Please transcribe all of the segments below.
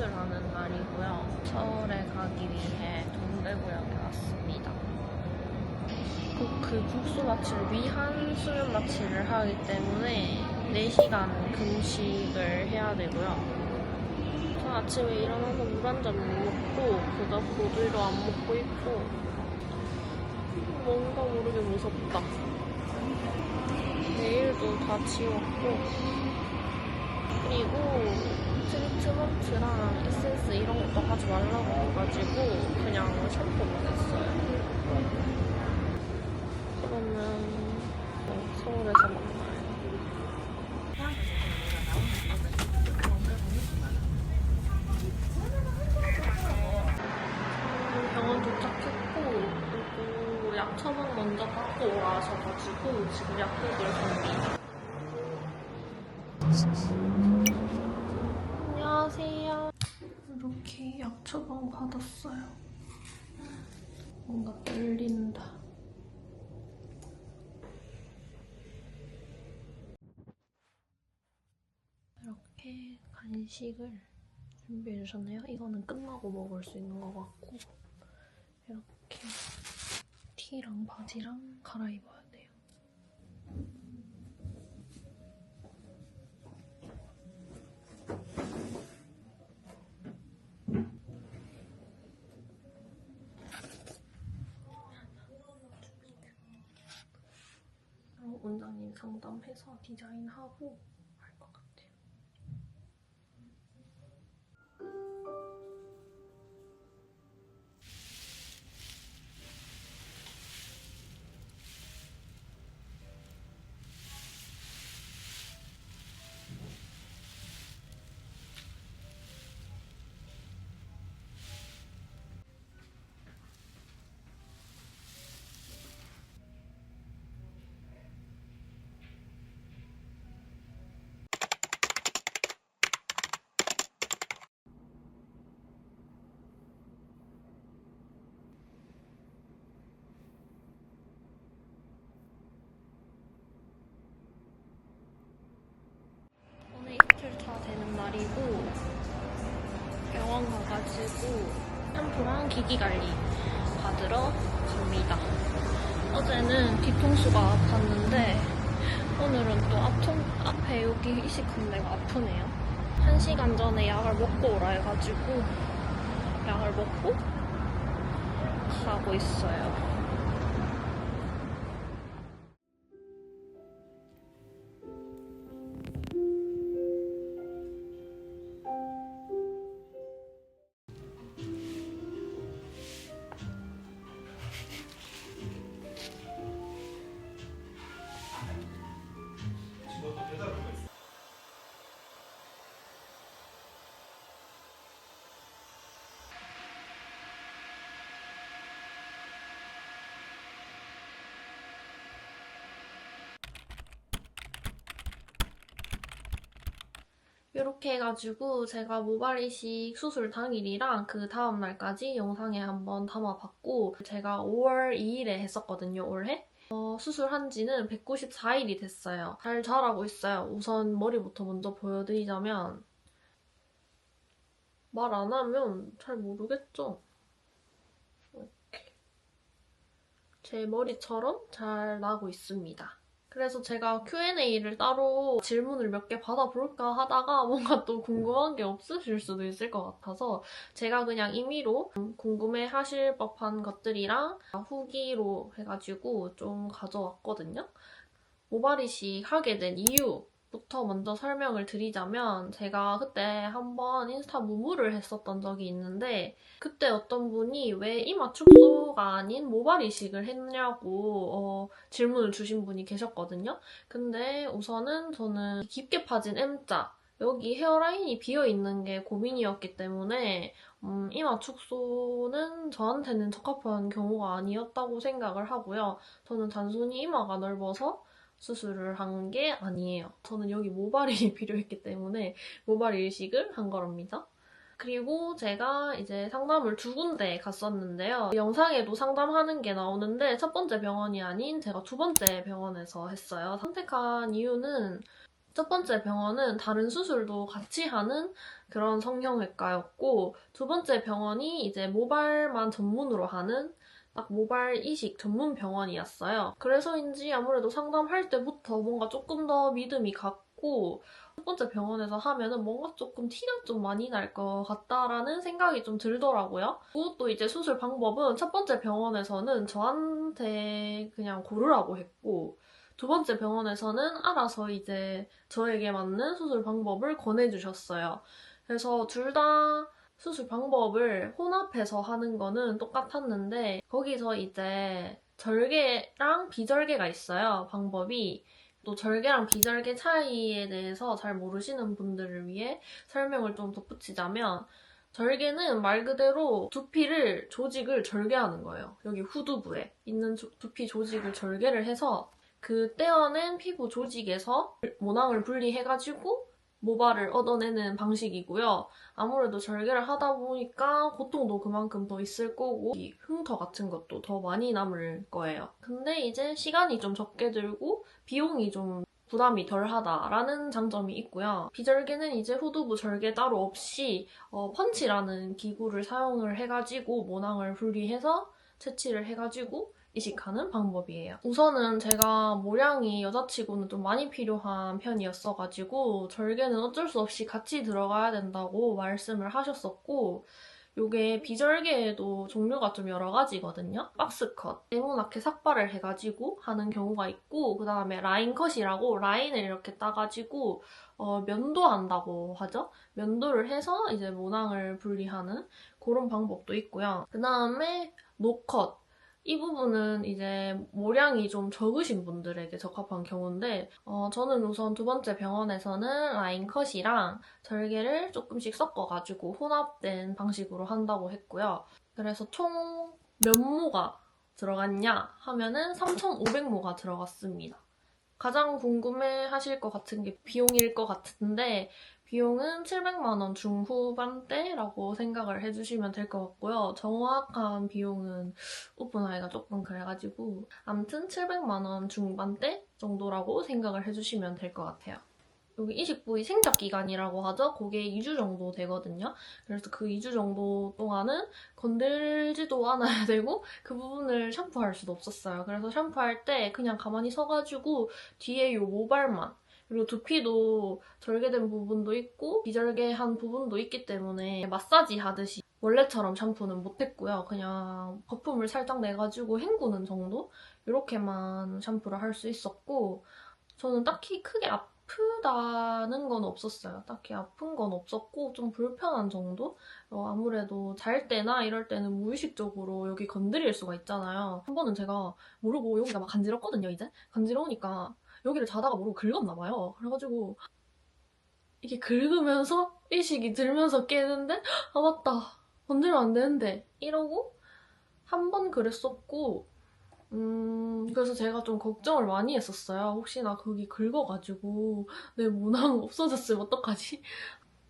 수술하는 날이고요. 서울에 가기 위해 동대구역에 왔습니다. 꼭 그 국수 마취를 위한 수면 마취를 하기 때문에 4시간 금식을 해야 되고요. 저 아침에 일어나서 물 한 잔 못 먹고 그저 고들도 안 먹고 있고 뭔가 모르게 무섭다. 내일도 다 지웠고 그리고 트리트먼트랑 에센스 이런 것도 하지 말라고 해가지고 그냥 샴푸만 했어요. 그러면 어, 서울에서 만나요. 병원 도착했고 그리고 약 처방 먼저 받고 오라셔가지고 지금 약국을 갑니다. 약 처방 받았어요. 뭔가 떨린다. 이렇게 간식을 준비해 주셨네요. 이거는 끝나고 먹을 수 있는 것 같고 이렇게 티랑 바지랑 갈아입어야 돼요. 그럼 원장님 상담해서 디자인하고 가가지고 샴푸랑 기기 관리 받으러 갑니다. 어제는 뒤통수가 아팠는데 오늘은 또 앞통, 앞에 여기 이식한 데가 아프네요. 한 시간 전에 약을 먹고 오라 해가지고 약을 먹고 가고 있어요. 이렇게 해가지고 제가 모발 이식 수술 당일이랑 그 다음 날까지 영상에 한번 담아봤고 제가 5월 2일에 했었거든요 올해. 어, 수술한 지는 194일이 됐어요. 잘 자라고 있어요. 우선 머리부터 먼저 보여드리자면 말 안 하면 잘 모르겠죠? 이렇게. 제 머리처럼 잘 나고 있습니다 그래서 제가 Q&A를 따로 질문을 몇 개 받아볼까 하다가 뭔가 또 궁금한 게 없으실 수도 있을 것 같아서 제가 그냥 임의로 궁금해 하실 법한 것들이랑 후기로 해가지고 좀 가져왔거든요. 모발 이식 하게 된 이유 부터 먼저 설명을 드리자면 제가 그때 한번 인스타 무무를 했었던 적이 있는데 그때 어떤 분이 왜 이마 축소가 아닌 모발 이식을 했냐고 어, 질문을 주신 분이 계셨거든요. 근데 우선은 저는 깊게 파진 M자 여기 헤어라인이 비어 있는 게 고민이었기 때문에 음, 이마 축소는 저한테는 적합한 경우가 아니었다고 생각을 하고요. 저는 단순히 이마가 넓어서 수술을 한 게 아니에요. 저는 여기 모발이 필요했기 때문에 모발 이식을 한 거랍니다. 그리고 제가 이제 상담을 두 군데 갔었는데요. 영상에도 상담하는 게 나오는데 첫 번째 병원이 아닌 제가 두 번째 병원에서 했어요. 선택한 이유는 첫 번째 병원은 다른 수술도 같이 하는 그런 성형외과였고 두 번째 병원이 이제 모발만 전문으로 하는 딱 모발 이식 전문 병원이었어요. 그래서인지 아무래도 상담할 때부터 뭔가 조금 더 믿음이 갔고 첫 번째 병원에서 하면은 뭔가 조금 티가 좀 많이 날 것 같다라는 생각이 좀 들더라고요. 또 이제 수술 방법은 첫 번째 병원에서는 저한테 그냥 고르라고 했고 두 번째 병원에서는 알아서 이제 저에게 맞는 수술 방법을 권해주셨어요. 그래서 둘다 수술 방법을 혼합해서 하는 거는 똑같았는데 거기서 이제 절개랑 비절개가 있어요. 방법이. 또 절개랑 비절개 차이에 대해서 잘 모르시는 분들을 위해 설명을 좀 덧붙이자면 절개는 말 그대로 두피를 조직을 절개하는 거예요. 여기 후두부에 있는 조- 두피 조직을 절개를 해서 그 떼어낸 피부 조직에서 모낭을 분리해가지고 모발을 얻어내는 방식이고요. 아무래도 절개를 하다 보니까 고통도 그만큼 더 있을 거고 이 흉터 같은 것도 더 많이 남을 거예요. 근데 이제 시간이 좀 적게 들고 비용이 좀 부담이 덜하다라는 장점이 있고요. 비절개는 이제 후두부 절개 따로 없이 어, 펀치라는 기구를 사용을 해가지고 모낭을 분리해서 채취를 해가지고 이식하는 방법이에요. 우선은 제가 모량이 여자치고는 좀 많이 필요한 편이었어가지고 절개는 어쩔 수 없이 같이 들어가야 된다고 말씀을 하셨었고 요게 비절개에도 종류가 좀 여러 가지거든요. 박스컷, 네모나게 삭발을 해가지고 하는 경우가 있고 그 다음에 라인컷이라고 라인을 이렇게 따가지고 어, 면도한다고 하죠. 면도를 해서 이제 모낭을 분리하는 그런 방법도 있고요. 그 다음에 노컷, 이 부분은 이제 모량이 좀 적으신 분들에게 적합한 경우인데 어, 저는 우선 두 번째 병원에서는 라인 컷이랑 절개를 조금씩 섞어가지고 혼합된 방식으로 한다고 했고요. 그래서 총 몇 모가 들어갔냐 하면은 3,500모가 들어갔습니다. 가장 궁금해 하실 것 같은 게 비용일 것 같은데 비용은 700만 원 중후반대라고 생각을 해주시면 될 것 같고요. 정확한 비용은 오픈하기가 조금 그래가지고 아무튼 700만 원 중반대 정도라고 생각을 해주시면 될 것 같아요. 여기 이식 부위 생적 기간이라고 하죠. 그게 2주 정도 되거든요. 그래서 그 2주 정도 동안은 건들지도 않아야 되고 그 부분을 샴푸할 수도 없었어요. 그래서 샴푸할 때 그냥 가만히 서가지고 뒤에 요 모발만 그리고 두피도 절개된 부분도 있고 비절개한 부분도 있기 때문에 마사지 하듯이 원래처럼 샴푸는 못했고요. 그냥 거품을 살짝 내가지고 헹구는 정도? 이렇게만 샴푸를 할 수 있었고 저는 딱히 크게 아프다는 건 없었어요. 딱히 아픈 건 없었고 좀 불편한 정도? 어, 아무래도 잘 때나 이럴 때는 무의식적으로 여기 건드릴 수가 있잖아요. 한 번은 제가 모르고 여기가 막 간지럽거든요, 이제. 간지러우니까 여기를 자다가 모르고 긁었나 봐요. 그래가지고 이게 긁으면서 일식이 들면서 깨는데 아 맞다 건드리면 안 되는데 이러고 한 번 그랬었고 음 그래서 제가 좀 걱정을 많이 했었어요. 혹시나 거기 긁어가지고 내 모낭 없어졌으면 어떡하지?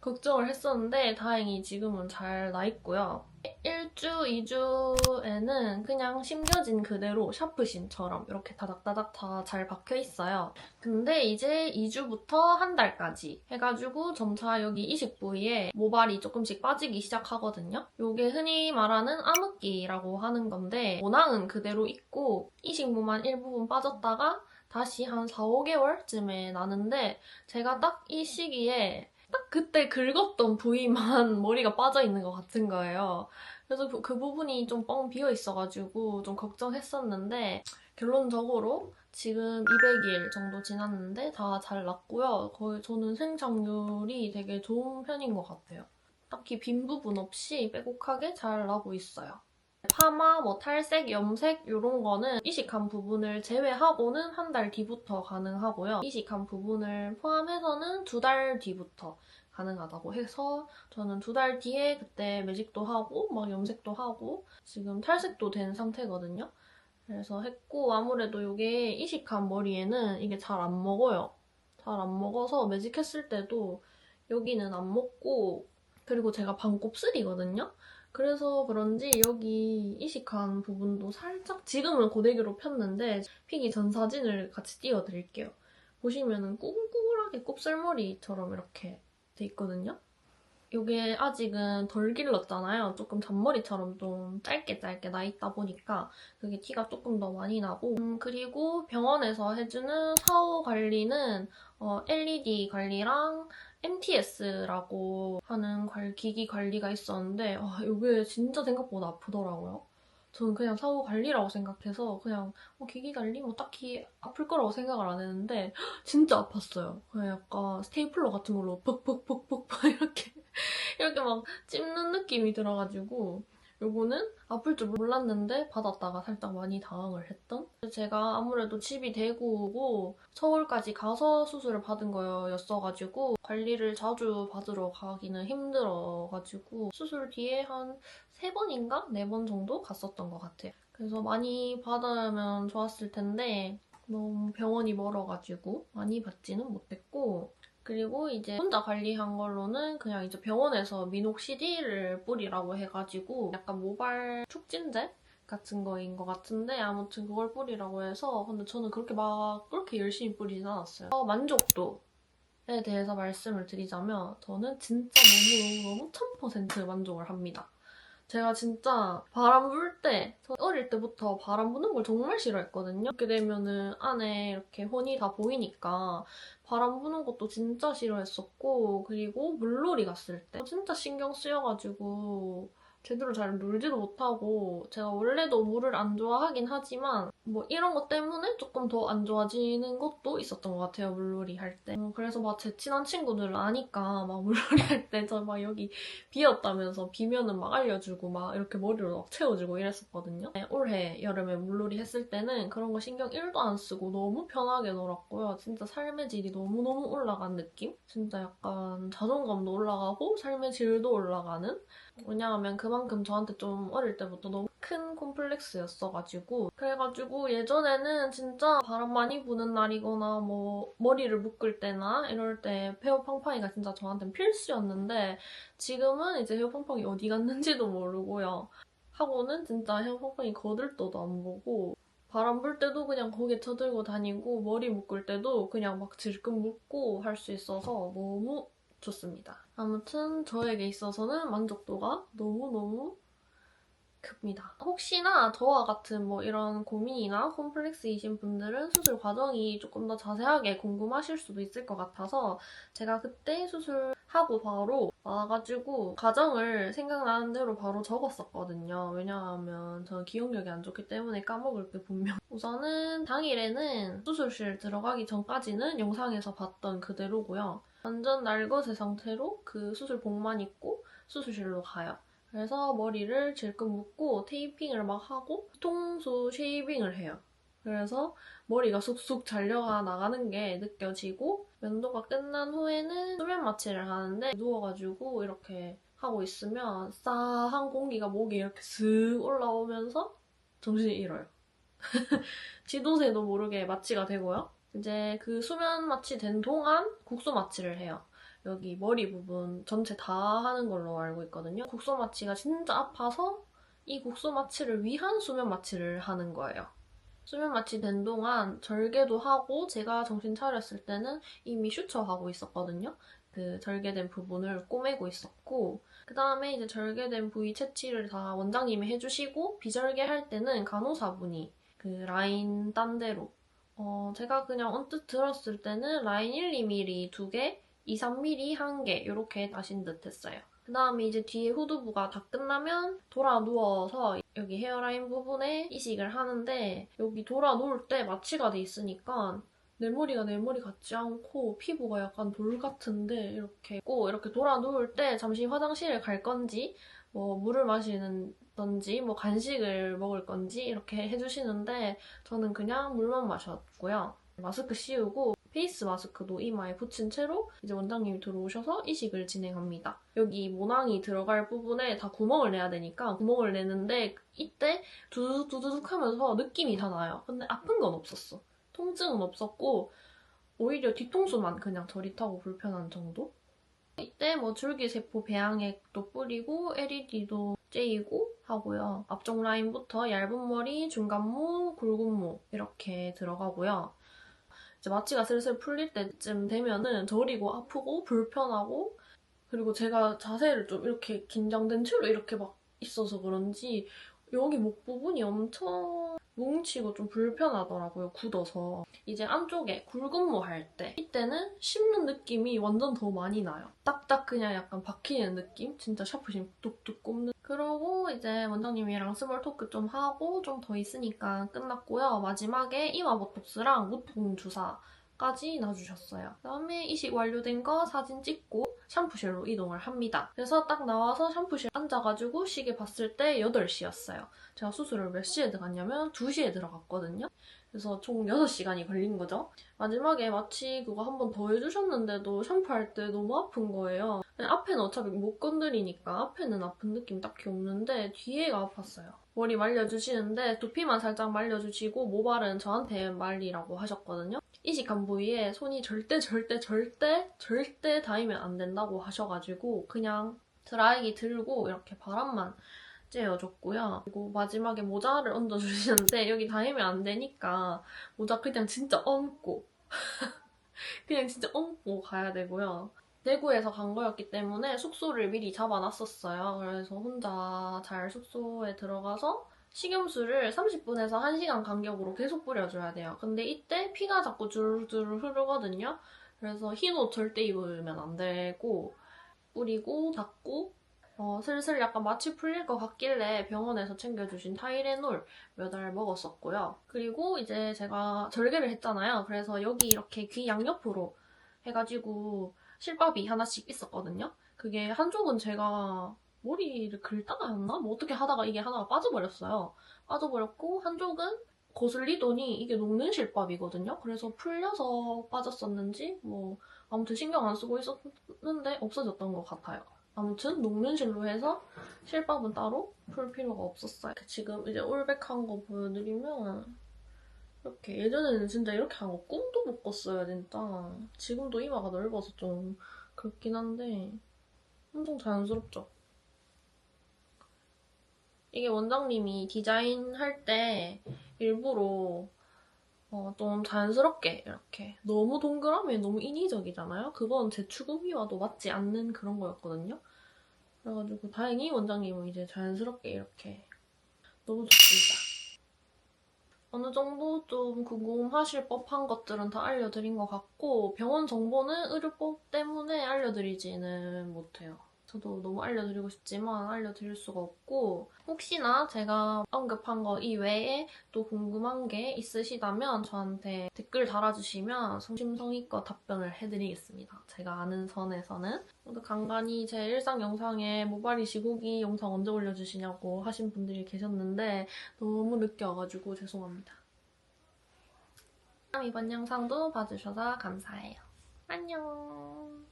걱정을 했었는데 다행히 지금은 잘 나 있고요. 1주, 2주에는 그냥 심겨진 그대로 샤프신처럼 이렇게 다닥다닥 다 잘 박혀 있어요. 근데 이제 2주부터 한 달까지 해가지고 점차 여기 이식 부위에 모발이 조금씩 빠지기 시작하거든요. 요게 흔히 말하는 암흑기라고 하는 건데 모낭은 그대로 있고 이식부만 일부분 빠졌다가 다시 한 4, 5개월쯤에 나는데 제가 딱 이 시기에 딱 그때 긁었던 부위만 머리가 빠져 있는 것 같은 거예요. 그래서 그, 그 부분이 좀 뻥 비어 있어가지고 좀 걱정했었는데 결론적으로 지금 200일 정도 지났는데 다 잘 났고요. 거의 저는 생착률이 되게 좋은 편인 것 같아요. 딱히 빈 부분 없이 빼곡하게 잘 나고 있어요. 파마, 뭐 탈색, 염색 이런 거는 이식한 부분을 제외하고는 한 달 뒤부터 가능하고요. 이식한 부분을 포함해서는 두 달 뒤부터 가능하다고 해서 저는 두 달 뒤에 그때 매직도 하고 막 염색도 하고 지금 탈색도 된 상태거든요. 그래서 했고 아무래도 이게 이식한 머리에는 이게 잘 안 먹어요. 잘 안 먹어서 매직했을 때도 여기는 안 먹고 그리고 제가 반곱슬이거든요. 그래서 그런지 여기 이식한 부분도 살짝 지금은 고데기로 폈는데 픽이 전 사진을 같이 띄워드릴게요. 보시면은 꾸글꾸글하게 이 곱슬머리처럼 이렇게 돼 있거든요. 이게 아직은 덜 길렀잖아요. 조금 잔머리처럼 좀 짧게 짧게 나 있다 보니까 그게 티가 조금 더 많이 나고 음, 그리고 병원에서 해주는 사후 관리는 어, LED 관리랑 MTS라고 하는 관- 기기 관리가 있었는데 아, 이게 진짜 생각보다 아프더라고요. 저는 그냥 사후 관리라고 생각해서 그냥 뭐 기기 관리 뭐 딱히 아플 거라고 생각을 안 했는데 진짜 아팠어요. 그냥 약간 스테이플러 같은 걸로 퍽퍽퍽퍽 이렇게 이렇게 막 찝는 느낌이 들어가지고 요거는 아플 줄 몰랐는데 받았다가 살짝 많이 당황을 했던 제가 아무래도 집이 대구고 서울까지 가서 수술을 받은 거였어가지고 관리를 자주 받으러 가기는 힘들어가지고 수술 뒤에 한 세 번인가 네 번 정도 갔었던 것 같아요. 그래서 많이 받으면 좋았을 텐데 너무 병원이 멀어가지고 많이 받지는 못했고 그리고 이제 혼자 관리한 걸로는 그냥 이제 병원에서 미녹시딜을 뿌리라고 해가지고 약간 모발 촉진제 같은 거인 것 같은데 아무튼 그걸 뿌리라고 해서 근데 저는 그렇게 막 그렇게 열심히 뿌리진 않았어요. 어, 만족도 에 대해서 말씀을 드리자면 저는 진짜 너무너무너무 1000% 만족을 합니다. 제가 진짜 바람 불 때, 저 어릴 때부터 바람 부는 걸 정말 싫어했거든요. 이렇게 되면은 안에 이렇게 혼이 다 보이니까 바람 부는 것도 진짜 싫어했었고, 그리고 물놀이 갔을 때 진짜 신경 쓰여가지고 제대로 잘 놀지도 못하고, 제가 원래도 물을 안 좋아하긴 하지만, 뭐 이런 것 때문에 조금 더 안 좋아지는 것도 있었던 것 같아요, 물놀이 할 때. 어, 그래서 막 제 친한 친구들 아니까 막 물놀이 할 때 저 막 여기 비었다면서 비면은 막 알려주고 막 이렇게 머리로 막 채워주고 이랬었거든요. 네, 올해 여름에 물놀이 했을 때는 그런 거 신경 1도 안 쓰고 너무 편하게 놀았고요. 진짜 삶의 질이 너무너무 올라간 느낌? 진짜 약간 자존감도 올라가고 삶의 질도 올라가는? 왜냐하면 그만큼 저한테 좀 어릴 때부터 너무 큰 콤플렉스였어가지고 그래가지고 예전에는 진짜 바람 많이 부는 날이거나 뭐 머리를 묶을 때나 이럴 때 페어 팡팡이가 진짜 저한테는 필수였는데 지금은 이제 헤어 팡팡이 어디 갔는지도 모르고요. 하고는 진짜 헤어 팡팡이 거들떠도 안 보고 바람 불 때도 그냥 거기에 쳐들고 다니고 머리 묶을 때도 그냥 막 질끈 묶고 할 수 있어서 너무 좋습니다. 아무튼 저에게 있어서는 만족도가 너무너무 큽니다. 혹시나 저와 같은 뭐 이런 고민이나 콤플렉스이신 분들은 수술 과정이 조금 더 자세하게 궁금하실 수도 있을 것 같아서 제가 그때 수술하고 바로 와가지고 과정을 생각나는 대로 바로 적었었거든요. 왜냐하면 저는 기억력이 안 좋기 때문에 까먹을 게 분명. 우선은 당일에는 수술실 들어가기 전까지는 영상에서 봤던 그대로고요. 완전 날것의 상태로 그 수술복만 입고 수술실로 가요. 그래서 머리를 질끈 묶고 테이핑을 막 하고 통수 쉐이빙을 해요. 그래서 머리가 쑥쑥 잘려가 나가는 게 느껴지고 면도가 끝난 후에는 수면 마취를 하는데 누워가지고 이렇게 하고 있으면 싸한 공기가 목에 이렇게 슥 올라오면서 정신이 잃어요. 지도새도 모르게 마취가 되고요. 이제 그 수면 마취 된 동안 국소 마취를 해요. 여기 머리 부분 전체 다 하는 걸로 알고 있거든요. 국소 마취가 진짜 아파서 이 국소 마취를 위한 수면 마취를 하는 거예요. 수면 마취 된 동안 절개도 하고 제가 정신 차렸을 때는 이미 슈처하고 있었거든요. 그 절개된 부분을 꼬매고 있었고 그 다음에 이제 절개된 부위 채취를 다 원장님이 해주시고 비절개 할 때는 간호사분이 그 라인 딴 대로 어, 제가 그냥 언뜻 들었을 때는 라인 1, 2mm 두 개, 2, 3mm 한 개, 이렇게 다신 듯 했어요. 그 다음에 이제 뒤에 후두부가 다 끝나면 돌아 누워서 여기 헤어라인 부분에 이식을 하는데 여기 돌아 누울 때 마취가 돼 있으니까 내 머리가 내 머리 같지 않고 피부가 약간 돌 같은데 이렇게 꼭 이렇게 돌아 누울 때 잠시 화장실을 갈 건지 뭐 물을 마시는던지 뭐 간식을 먹을 건지 이렇게 해주시는데 저는 그냥 물만 마셨고요. 마스크 씌우고 페이스 마스크도 이마에 붙인 채로 이제 원장님이 들어오셔서 이식을 진행합니다. 여기 모낭이 들어갈 부분에 다 구멍을 내야 되니까 구멍을 내는데 이때 두두두둑 하면서 느낌이 다 나요. 근데 아픈 건 없었어. 통증은 없었고 오히려 뒤통수만 그냥 저릿하고 불편한 정도? 이때 뭐 줄기세포 배양액도 뿌리고 LED도 째이고 하고요. 앞쪽 라인부터 얇은 머리, 중간모, 굵은 모 이렇게 들어가고요. 이제 마취가 슬슬 풀릴 때쯤 되면은 저리고 아프고 불편하고 그리고 제가 자세를 좀 이렇게 긴장된 채로 이렇게 막 있어서 그런지 여기 목 부분이 엄청 뭉치고 좀 불편하더라고요, 굳어서. 이제 안쪽에 굴근무 할 때, 이때는 씹는 느낌이 완전 더 많이 나요. 딱딱 그냥 약간 박히는 느낌? 진짜 샤프심 뚝뚝 꼽는. 그러고 이제 원장님이랑 스몰 토크 좀 하고 좀 더 있으니까 끝났고요. 마지막에 이마 보톡스랑 무통 주사 까지 놔주셨어요. 그다음에 이식 완료된 거 사진 찍고 샴푸실로 이동을 합니다. 그래서 딱 나와서 샴푸실 앉아가지고 시계 봤을 때 8시였어요. 제가 수술을 몇 시에 들어갔냐면 2시에 들어갔거든요. 그래서 총 6시간이 걸린 거죠. 마지막에 마취 그거 한 번 더 해주셨는데도 샴푸할 때 너무 아픈 거예요. 앞에는 어차피 못 건드리니까 앞에는 아픈 느낌 딱히 없는데 뒤에가 아팠어요. 머리 말려주시는데 두피만 살짝 말려주시고 모발은 저한테 말리라고 하셨거든요. 이식한 부위에 손이 절대 절대 절대 절대 닿으면 안 된다고 하셔가지고 그냥 드라이기 들고 이렇게 바람만 쬐어줬고요. 그리고 마지막에 모자를 얹어주시는데 여기 닿으면 안 되니까 모자 그냥 진짜 얹고 그냥 진짜 얹고 가야 되고요. 대구에서 간 거였기 때문에 숙소를 미리 잡아놨었어요. 그래서 혼자 잘 숙소에 들어가서 식염수를 30분에서 1시간 간격으로 계속 뿌려줘야 돼요. 근데 이때 피가 자꾸 주르르 흐르거든요. 그래서 흰 옷 절대 입으면 안 되고 뿌리고 닦고 어, 슬슬 약간 마취 풀릴 것 같길래 병원에서 챙겨주신 타이레놀 몇 알 먹었었고요. 그리고 이제 제가 절개를 했잖아요. 그래서 여기 이렇게 귀 양옆으로 해가지고 실밥이 하나씩 있었거든요. 그게 한쪽은 제가 머리를 긁다가 했나? 뭐 어떻게 하다가 이게 하나가 빠져버렸어요. 빠져버렸고 한쪽은 거슬리더니 이게 녹는 실밥이거든요. 그래서 풀려서 빠졌었는지 뭐 아무튼 신경 안 쓰고 있었는데 없어졌던 것 같아요. 아무튼 녹는 실로 해서 실밥은 따로 풀 필요가 없었어요. 지금 이제 올백한 거 보여드리면 이렇게 예전에는 진짜 이렇게 한 거 꿈도 못 꿨어요 진짜. 지금도 이마가 넓어서 좀 그렇긴 한데 엄청 자연스럽죠. 이게 원장님이 디자인할 때 일부러 어, 좀 자연스럽게 이렇게 너무 동그라미 너무 인위적이잖아요. 그건 제 추구미와도 맞지 않는 그런 거였거든요. 그래가지고 다행히 원장님은 이제 자연스럽게 이렇게 너무 좋습니다. 어느 정도 좀 궁금하실 법한 것들은 다 알려드린 것 같고 병원 정보는 의료법 때문에 알려드리지는 못해요. 저도 너무 알려드리고 싶지만 알려드릴 수가 없고 혹시나 제가 언급한 거 이외에 또 궁금한 게 있으시다면 저한테 댓글 달아주시면 성심성의껏 답변을 해드리겠습니다. 제가 아는 선에서는 간간히 제 일상 영상에 모발이 시고기 영상 언제 올려주시냐고 하신 분들이 계셨는데 너무 늦게 와가지고 죄송합니다. 이번 영상도 봐주셔서 감사해요. 안녕